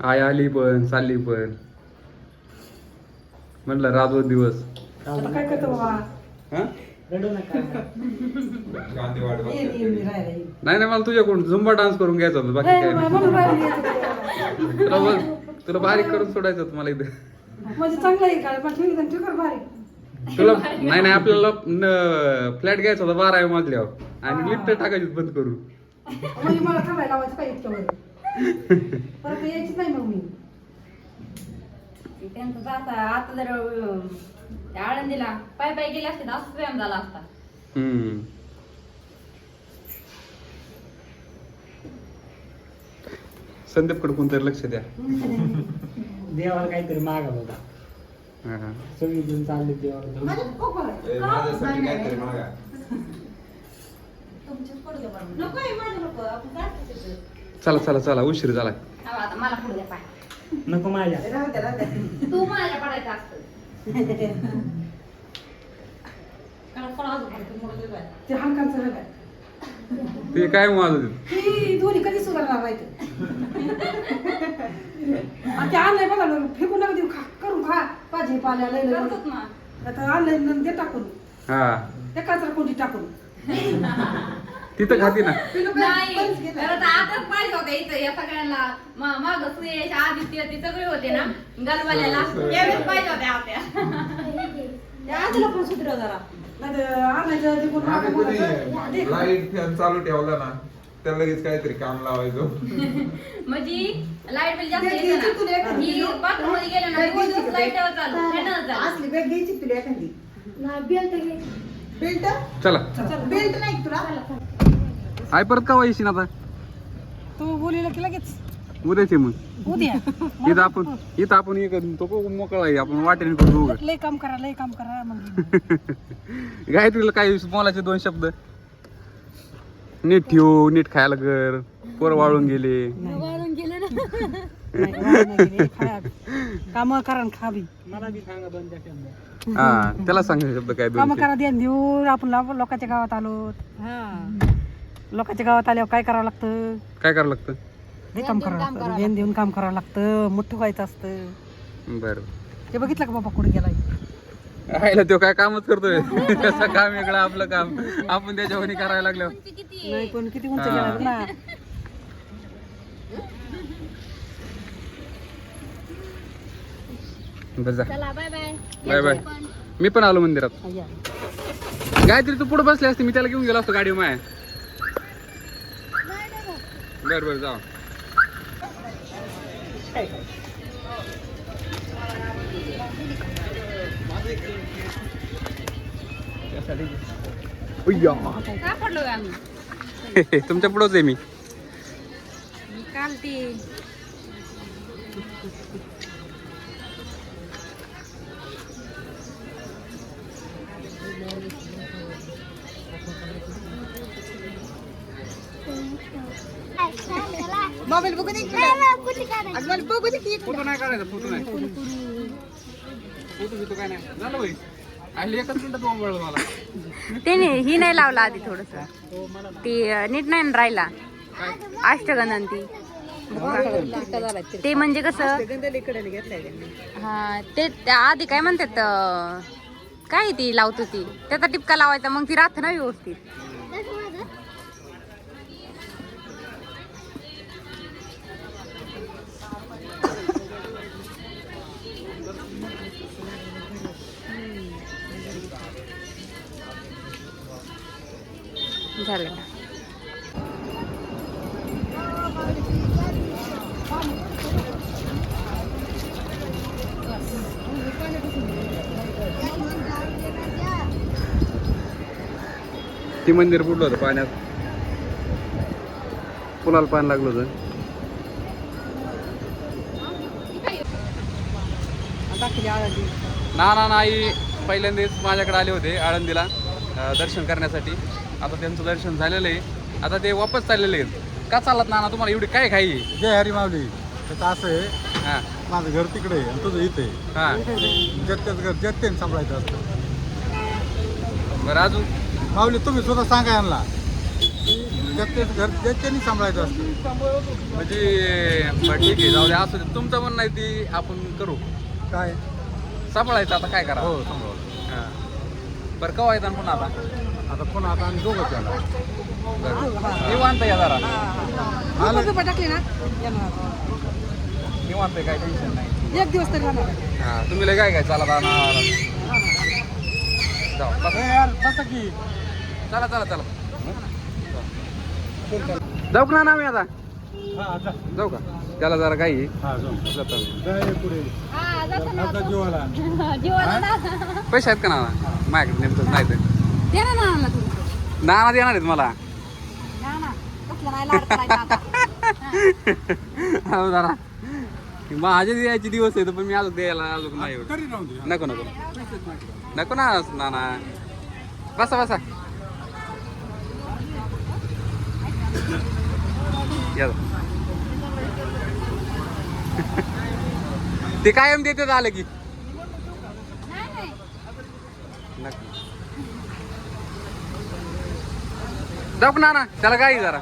आई आली पण चालली पण. म्हटलं रात दिवस. आता काय करतो बाबा? हा? रडू नका. गांधी वाट ये, ये, ये, राहायला ये. नाही नाही मला तुझ्याकडून झुंबा डान्स करून घ्यायचा होता बाकी काय नाही. म्हणून. तुला बघ तुला बारीक करून सोडायचं होतं मला इथे. म्हणजे चांगलं आहे का? पण ठीक आहे ठीक आहे बारीक. तुला नाही नाही आपल्याला फ्लॅट घ्यायचा होता बाराव्या मजल्यावर आणि लिफ्ट टाकायची बंद करू म्हणजे मला थांबायला लावायचं काय इतकं बरं परत यायचीच नाही मग मी. त्यांचं जाता आता जर अं, त्या आळंदीला पाय पाय गेले असते तर असंच व्यायाम झाला असता. हम्म. संदीपकडे कोणतरी लक्ष द्या. देवाला काहीतरी मागा हा, हा. सगळी जण चालले देवाला धरून. माझ्या खूप बरं आहे. ए, माझ्यासाठी काहीतरी मागा. नको आहे माझं नको. आपण तिथं. चला चला चला उशीर झाला हा, आता मला पुढे द्या पाय. नको माझ्या. राहू द्या, राहू द्या. तू माझ्या पडायचं असतं कारण कोण अजून पण तू मोडलं पाय. ते हलकांचं हलक आहे. ते काय माझं ही दोन्ही कधी सुधारणार आणि ते आणलंय बघा ना, फेकून नका देऊ खा करून खा. भाजीपाल्या लय लय ना. आता आणलंय दे टाकून. हा. त्या कचरा कोणती टाकून. तिथं खाती ना. नाही तर आताच पाहिजे होते इथं या सगळ्यांना. मा- मागं सुयश आदित्य ते सगळे होते ना गलवाल्याला. त्यावेळेस पाहिजे होते आपल्या. आजला पण सुधरव जरा. नाही तर आणायचं ते कोण मागं बोलायचं. दे. लाइट फॅन चालू ठेवला ना त्याला लगेच काहीतरी काम लावायचं. म्हणजे लाइट बिल जास्त येतं ना. एखादी. ही बाथरूममध्ये गेलं ना घ्यायची दिवस तुला. लाइट चालू. फॅनवर चालू. असली बॅग घ्यायची तुला एखादी. बेल्ट चला. बेल्ट नाही का तुला? आई परत का येशील आता? तू बोलिला की लगेच. उद्याचे मग. उद्या. इथं आपण इथं आपण हे करू तो को- मोकळा आहे आपण वाटेने करू दोघं. लय काम करा लय काम करा मग. गायत्रीला काही मोलाचे दोन शब्द. नीट ठेवू नीट खायला कर. पोर वाळून गेले. काम करा आणि खा बी मला बी सांगा दोन चार शब्द. हा त्याला सांग शब्द काय काम करा ध्यान देऊ. आपण लो- लोकांच्या गावात आलो लोकांच्या गावात आल्यावर काय करावं लागतं? काय करावं लागतं? काम करावं लागतं. ध्यान देऊन काम करावं लागतं. मोठं व्हायचं असतं. बरं. ते बघितलं का बाबा कुठे गेलाय? राहिला तो काय कामच करतोय. त्याचं काम वेगळं आपलं काम. आपण त्याच्यावर करायला लागलो. नाही पण किती उंच गेला ना. बरं जा. चला बाय बाय बाय बाय मी पण आलो मंदिरात. अय्या. गायत्री तू पुढे बसली असते मी त्याला घेऊन गेलो असतो गाडी माय. बर बर जा तुमच्या पुढंच आहे मी. काल ती मोबाईल बघू दे अगं मला बघू दे की फोटो नाही काढायचा फोटो नाही. फोटो बिटो काय नाही. झालं भाई. आली एकच मिनिटात मोबाईल मला. त्याने ही नाही लावला आधी थोडस. ती अं, नीट नाही ना राहिला. अष्टगंधन ती ते म्हणजे कसं? हा ते त्या आधी काय म्हणतात अं, काय ती लावतो ती त्याचा टिपका लावायचा मग ती राहत ना व्यवस्थित. झालं का? ती मंदिर बुडलं होतं पाण्यात. पुलाला पाणी लागलं होतं. ना ना नाही पहिल्यांदाच माझ्याकडे आले होते आळंदीला दर्शन करण्यासाठी. आता त्यांचं दर्शन झालेलं आहे. आता ते वापस चाललेले आहेत. का चालत ना तुम्हाला एवढी काय खाई जय हरी माऊली त्याचं असं आहे हां. माझं घर तिकडे आहे आणि तुझं इथे आहे. हां. जत्तेच घर जत्तेने सांभाळायचं असतं. बरं अजून? माऊली तुम्ही स्वतः सांगा यांना. ज्याच्याच घर ज्याच्यानी सांभाळायचं असतं. म्हणजे बरं ठीक आहे. जाऊ द्या असं दे. तुमचं म्हणणं आहे ती आपण करू. काय? सांभाळायचं आता काय करा? हो सांभाळायचं. हां. बरं कवा येतात पुन्हा आता? आता पुन्हा आता आम्ही दोघं त्याला बरं. निवांत या जरा. आलं. रुपये टाकले ना? येणार. निवांत आहे, काही टेन्शन नाही. एक दिवस तरी राहणार. हां तुम्ही लय काय काय चला जाणार जाऊ बसा. यार बसा की. चला चला चला. जाऊ का ना आम्ही आता? हा जा. जाऊ का? त्याला जरा काही. हा जाऊ. जातो पुढे. हा. आता जीवाला जीवाला ना. पैसे आहेत का ना माझ्याकडे नेमकं नाही दे ना नानाला नाना देणार आहेत मला. नाना कसलं नाही लाड करायचा आता. हो जरा. माझे द्यायचे दिवस आहेत पण मी अजून द्यायला अजून नाही एवढं. तरी राहून दे नको नको. नको ना नाना. बसा बसा. या. ते कायम देते आलं की. नाही, नाही. नको जाऊ का नाना त्याला काही जरा.